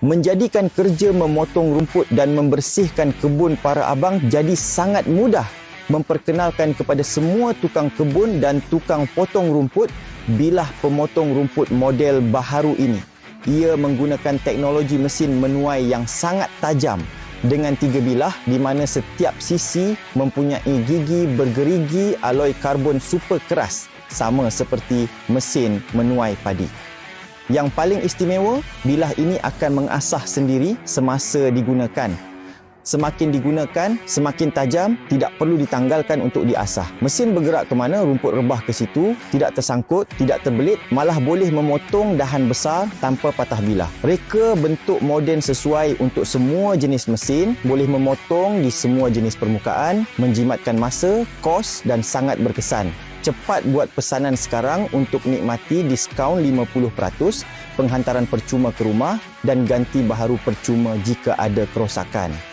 menjadikan kerja memotong rumput dan membersihkan kebun para abang jadi sangat mudah memperkenalkan kepada semua tukang kebun dan tukang potong rumput bilah pemotong rumput model baharu ini. Ia menggunakan teknologi mesin menuai yang sangat tajam dengan tiga bilah di mana setiap sisi mempunyai gigi bergerigi aloi karbon super keras sama seperti mesin menuai padi. Yang paling istimewa, bilah ini akan mengasah sendiri semasa digunakan semakin digunakan, semakin tajam, tidak perlu ditanggalkan untuk diasah. Mesin bergerak ke mana, rumput rebah ke situ, tidak tersangkut, tidak terbelit, malah boleh memotong dahan besar tanpa patah bilah. Reka bentuk moden sesuai untuk semua jenis mesin, boleh memotong di semua jenis permukaan, menjimatkan masa, kos dan sangat berkesan. Cepat buat pesanan sekarang untuk nikmati diskaun 50%, penghantaran percuma ke rumah dan ganti baharu percuma jika ada kerosakan.